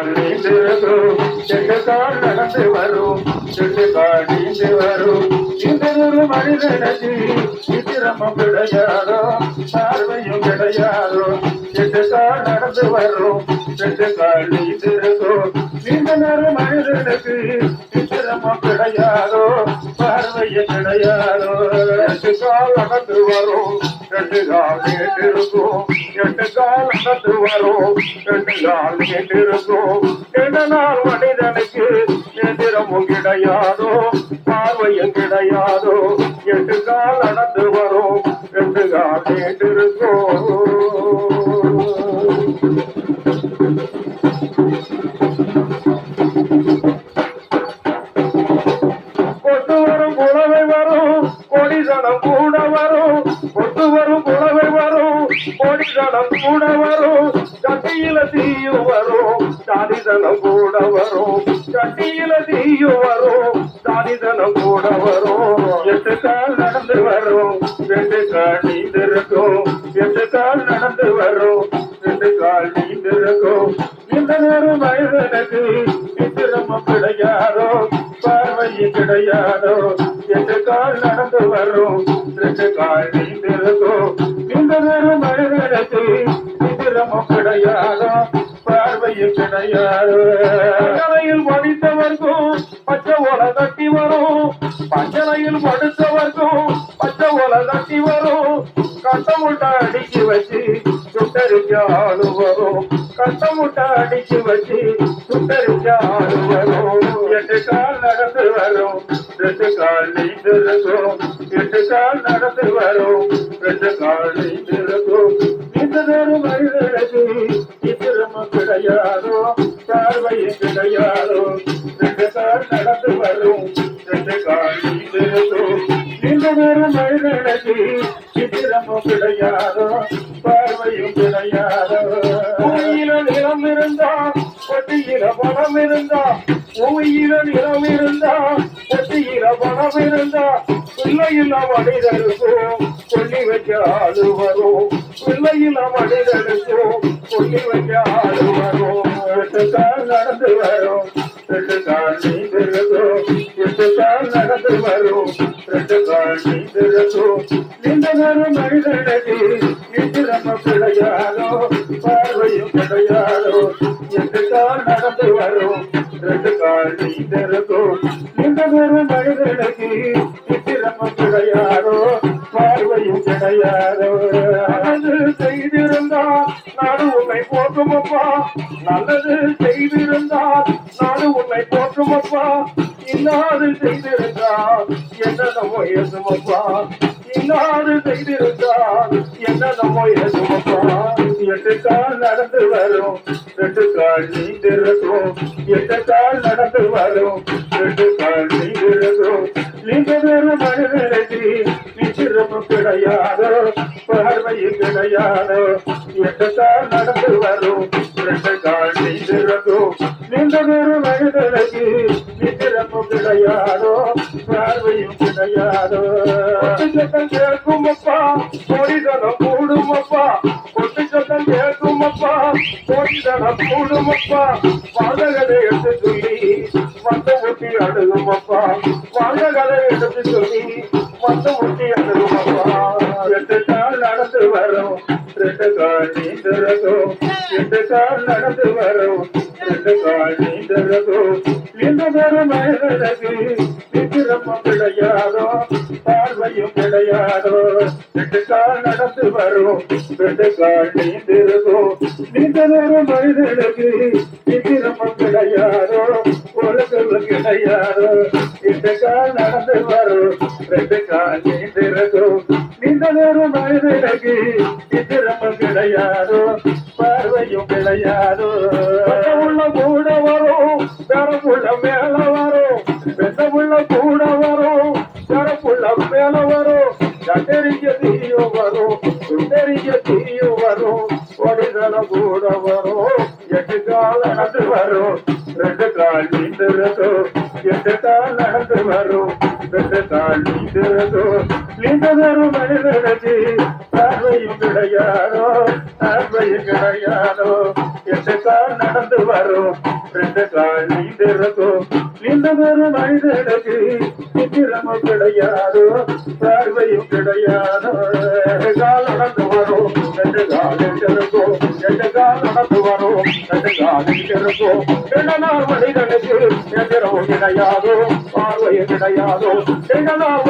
கால் நீந்திருக்கும் எட்டு கால் நடந்து வரும் எட்டு கால் நீந்து வரும் இந்த ஒரு மனிதனுக்கு சித்திரமும் கிடையாதோ பார்வையும் கிடையாதோ எட்டு கால் நடந்து வரும் எட்டு கால் நீந்திருக்கும் இந்த ஒரு மனிதனுக்கு சித்திரமும் கிடையாதோ பார்வையும் கால் நடந்து எட்டு கால் நடந்து வரும் எட்டு கால் நீண்டிருக்கும் எந்த நாள் மனிதனுக்கு எந்திரமும் கிடையாதோ பார்வையும் கிடையாதோ எட்டு கால் நடந்து வரும் எட்டு கால் நீண்டிருக்கும் கொண்டு வரும் புலவை வரும் கொடிதனம் கூட வரும். கொடிதனம் கூட வரும் சட்டியில தீயும் வரும் சாதிதனம் கூட வரும். சட்டியில தீயும் வரும் சாதிதனம் கூட வரும். எட்டு கால் நடந்து வரும் ரெண்டு கால் நீந்திருக்கும். எட்டு கால் நடந்து வரும் ரெண்டு கால் நீந்திருக்கும். இந்த நேரம் மனிதனுக்கு நித்திரமும் கிடையாதோ பார்வையும் கிடையாதோ. எட்டு கால் நடந்து வரும் ரெண்டு கால் நீந்திருக்கும். பஞ்சனையில் மடித்தவர்க்கும் பச்சை ஓலை தட்டி வரும். பஞ்சனையில் படுத்தவர்க்கும் பச்சை ஓலை தட்டி வரும். கட்டமுட்டை அடிச்சு வச்சு சுட்டரிக்க ஆளு வரும். கட்டமுட்டை அடிச்சு வச்சு சுட்டரிக்க ஆளு வரும். எட்டு கால் நடந்து வரும் ரெண்டு கால் நீண்டு இருக்கும். எட்டு கால் நடந்து வரும் ரெண்டு கால் நீண்டு இருக்கும். இந்த நேரம் மனிதனுக்கு இத்திரம கிடையாதோ பார்வையும் கிடையாதோ ரெண்டு கால் நடந்து வரும் ரெண்டு கால் நீண்டு இந்த நேரம் அழகு இத்திரமும் கிடையாதோ பார்வையும் கிடையாதோ. பூமியில நிலம் இருந்தா பட்டியில பணம் இருந்தா பூமியில நிலம் இருந்தா பணம் இருந்தா பிள்ளையில மனிதருக்கும் சொல்லி வைக்க ஆளு வரும் பிள்ளையில சொல்லி வைக்க ஆளு வரும். நடந்து வரும். ரெண்டு நீந்திருக்கும். எட்டு நடந்து வரும். ரெண்டு நீந்திருக்கும். இந்த நேரம் மனிதனுக்கு நித்திரம பார்வையும் கிடையாதோ எட்டு நடந்து வரும். ரெண்டு கால் நீந்திருக்கும். இந்த நித்திரம கிடையாதோ பார்வையும் கிடையாதோ? நல்லது செய்திருந்தால் நாடு உன்னை போற்றுமப்பா நல்லது செய்திருந்தால் நாடு உன்னை போற்றுமப்பா இன்னாது செய்திருந்தால் என்ன நம்ம ஏசுமப்பா இன்னாது செய்திருந்தால் என்ன நம்ம ஏசுமப்பா எட்டு கால் நடந்து வரும் ரெண்டு கால் நீந்திருக்கும். எட்டு கால் நடந்து வரும் ரெண்டு கால் நீந்திருக்கும். நீங்க வேறு நிச்சிரமும் கிடையாதோ பார்வையும் கிடையாதோ எட்டு நடந்து வரும் ரெண்டு கால் நீந்திருக்கும் நீங்க வேறு நிச்சிரமும் கிடையாதோ பார்வையும் கிடையாதோ சத்தம் கேட்கும் அப்பா கொடிதனம் கூடும் அப்பா கொட்டு சத்தம் கேட்கும் அப்பா கூடும் அப்பா வந்து ஊட்டி எட்டு கால் நடந்து வரும். ரெண்டு கால் நீந்திருக்கும் எட்டு கால் நடந்து வரும். ரெண்டு கால் நீந்திருக்கும் இந்த நேரம் மனிதனுக்கு நித்திரமும் கிடையாதோ பார்வையும் கிடையாதோ ரெண்டு கால் நடந்து வரும் ரெண்டு கால் நீந்திருக்கும் நீந்த நேரம் மனிதனுக்கு நித்திரமும் கிடையாதோ உலகம் கிடையாதோ. ரெண்டு கால் நடந்து வரும் ரெண்டு கால் நீந்திருக்கும் நீந்த நேரம் மனிதனுக்கு நித்திரமும் கிடையாதோ பார்வையும் கிடையாதோ உள்ள கூட வரும் பெறமுள்ள மேல வரும் கூட வரும். எட்டு கால் நடந்து வரும். ரெண்டு கால் நீந்திருக்கும் எட்டு கால் நடந்து வரும். ரெண்டு கால் நீந்திருக்கும் நீண்ட மனிதனுக்கு பார்வையும் கிடையாதோ? பார்வையும் கிடையாதோ? எட்டு கால் நடந்து வரும். ரெண்டு கால் நீந்திருக்கும் இன்னொரு மனிதனுக்கு சித்திரமும் கிடையாது? பார்வையும் கிடையாது? கால் நடந்து வரும். ரெண்டு கால் நடந்து வரும் ரெண்டு கால் இருக்கும் ரெண்டு நாள்